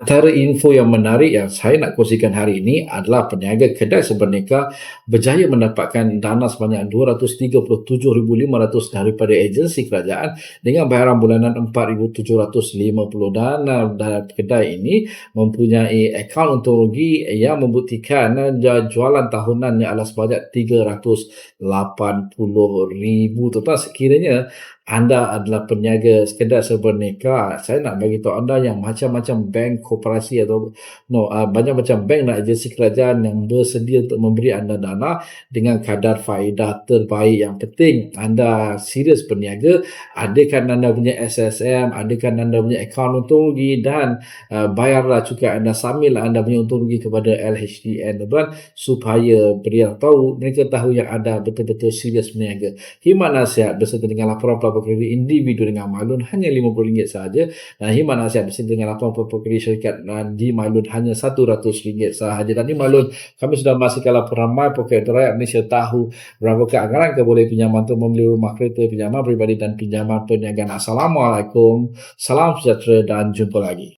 Antara info yang menarik yang saya nak kongsikan hari ini adalah peniaga kedai seberneka berjaya mendapatkan dana sebanyak 237,500 daripada agensi kerajaan dengan bayaran bulanan 4,750 dana dan kedai ini mempunyai akaun rugi yang membuktikan jualan tahunannya adalah sebanyak 380,000 tuan sekiranya anda adalah peniaga sekedar seberneka, saya nak bagi tahu anda yang macam-macam bank koperasi atau no uh, banyak macam bank dan agensi kerajaan yang bersedia untuk memberi anda dana dengan kadar faedah terbaik. Yang penting anda serius berniaga, adakan anda punya SSM, adakan anda punya akaun untung rugi dan uh, bayarlah cukai anda sambil anda punya untung rugi kepada LHDN tuan supaya beliau tahu mereka tahu yang anda betul-betul serius berniaga. Himat nasihat beserta dengan laporan-laporan kredit individu dengan maklun hanya RM50 sahaja. Dan khidmat nasihat bersama dengan 80 kredit syarikat di maklun hanya RM100 sahaja. Dan di maklun kami sudah memastikan laporan My Pocket Rakyat Malaysia tahu berapa keanggaran ke boleh pinjaman untuk membeli rumah kereta pinjaman peribadi dan pinjaman perniagaan. Assalamualaikum. Salam sejahtera dan jumpa lagi